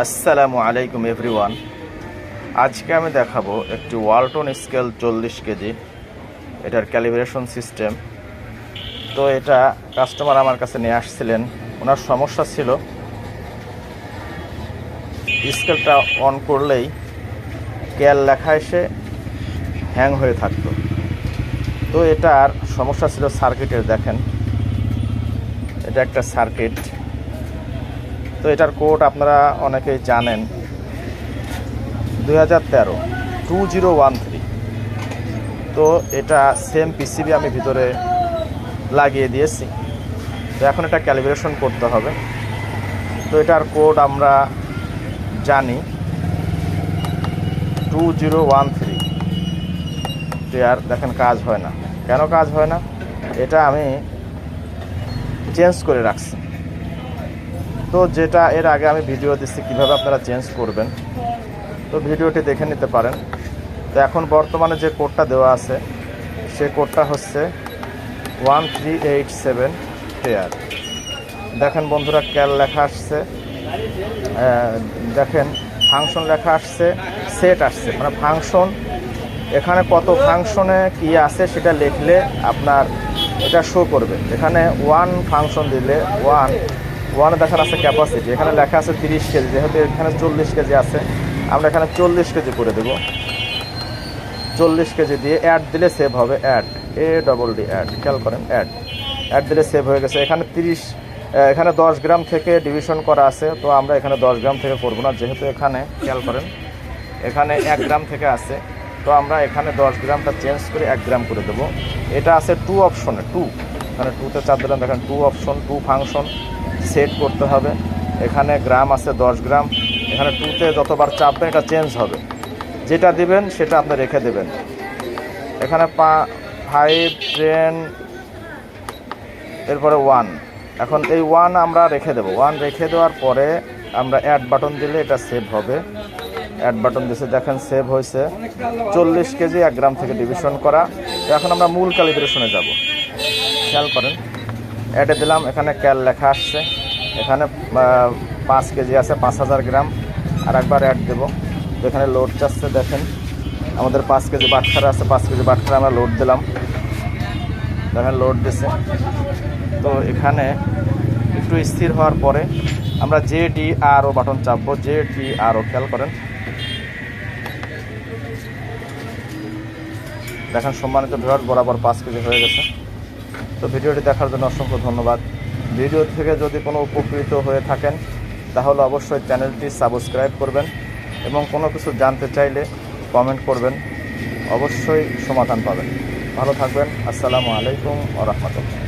আসসালামু আলাইকুম এভরিওয়ান। আজকে আমি দেখাবো একটি ওয়ালটন স্কেল চল্লিশ কেজি। এটার ক্যালিব্রেশন সিস্টেম। তো এটা কাস্টমার আমার কাছে নিয়ে আসছিলেন। ওনার সমস্যা ছিল স্কেলটা অন করলেই ক্যাল লেখা এসে হ্যাং হয়ে থাকতো। তো এটার সমস্যা ছিল সার্কিটের, দেখেন। এটা একটা সার্কিট। তো এটার কোড আপনারা অনেকেই জানেন। দুই হাজার তেরো টু জিরো ওয়ান থ্রি তো এটা সেম পিসিবি আমি ভিতরে লাগিয়ে দিয়েছি। তো এখন এটা ক্যালিব্রেশন করতে হবে। তো এটার কোড আমরা জানি। টু জিরো ওয়ান থ্রি আর দেখেন কাজ হয় না। কেন কাজ হয় না? এটা আমি চেঞ্জ করে রাখছি। তো যেটা এর আগে আমি ভিডিও দিচ্ছি, কীভাবে আপনারা চেঞ্জ করবেন, তো ভিডিওটি দেখে নিতে পারেন। তো এখন বর্তমানে যে কোডটা দেওয়া আছে, সে কোডটা হচ্ছে ওয়ান থ্রি এইট সেভেন টেয়ার দেখেন বন্ধুরা ক্যাল লেখা আসছে দেখেন ফাংশন লেখা আসছে সেট আসছে। মানে ফাংশন এখানে কত ফাংশনে কি আছে সেটা লিখলে আপনার এটা শো করবে। এখানে ওয়ান ফাংশন দিলে ওয়ান ওয়ানে দেখার আছে ক্যাপাসিটি এখানে লেখা আছে তিরিশ কেজি, যেহেতু এখানে চল্লিশ কেজি আছে, আমরা এখানে চল্লিশ কেজি করে দেবো। চল্লিশ কেজি দিয়ে অ্যাড দিলে সেভ হবে add A double D add খেয়াল করেন অ্যাড অ্যাড দিলে সেভ হয়ে গেছে। এখানে তিরিশ এখানে দশ গ্রাম থেকে ডিভিশন করা আছে, তো আমরা এখানে দশ গ্রাম থেকে করব না, যেহেতু এখানে, খেয়াল করেন, এখানে এক গ্রাম থেকে আছে, তো আমরা এখানে দশ গ্রামটা চেঞ্জ করে এক গ্রাম করে দেবো। এটা আছে টু অপশনে টু এখানে টুতে চার দিলাম, দেখেন two option two function set করতে হবে। এখানে গ্রাম আছে দশ গ্রাম। এখানে টুতে যতবার চাপবেন এটা চেঞ্জ হবে। যেটা দিবেন, সেটা আপনি রেখে দেবেন। এখানে পা ফাইভ টেন এরপরে ওয়ান এখন এই ওয়ান আমরা রেখে দেবো। ওয়ান রেখে দেওয়ার পরে আমরা অ্যাড বাটন দিলে এটা সেভ হবে। অ্যাড বাটন দিয়েছে দেখেন সেভ হয়েছে। চল্লিশ কেজি এক গ্রাম থেকে ডিভিশন করা। এখন আমরা মূল ক্যালিব্রেশনে যাব। খেয়াল করেন। অ্যাডে দিলাম, এখানে ক্যাল লেখা আসছে। এখানে পাঁচ কেজি আছে, পাঁচ হাজার গ্রাম। আর একবার অ্যাড দেবো। এখানে লোড চাচ্ছে দেখেন। আমাদের পাঁচ কেজি বাটখারা আছে, পাঁচ কেজি বাটখারা আমরা লোড দিলাম। দেখেন লোড দিছে। তো এখানে একটু স্থির হওয়ার পরে আমরা J D R O button চাপবো। জে ডি আর ও খেয়াল করেন। দেখেন, সম্মানিত ভিউয়ার বরাবর পাঁচ কেজি হয়ে গেছে। তো ভিডিওটি দেখার জন্য অসংখ্য ধন্যবাদ। ভিডিও থেকে যদি কোনো উপকৃত হয়ে থাকেন, তাহলে অবশ্যই চ্যানেলটি সাবস্ক্রাইব করবেন এবং কোনো কিছু জানতে চাইলে কমেন্ট করবেন। অবশ্যই সমাধান পাবেন। ভালো থাকবেন। আসসালামু আলাইকুম ও রহমতুল্লাহ।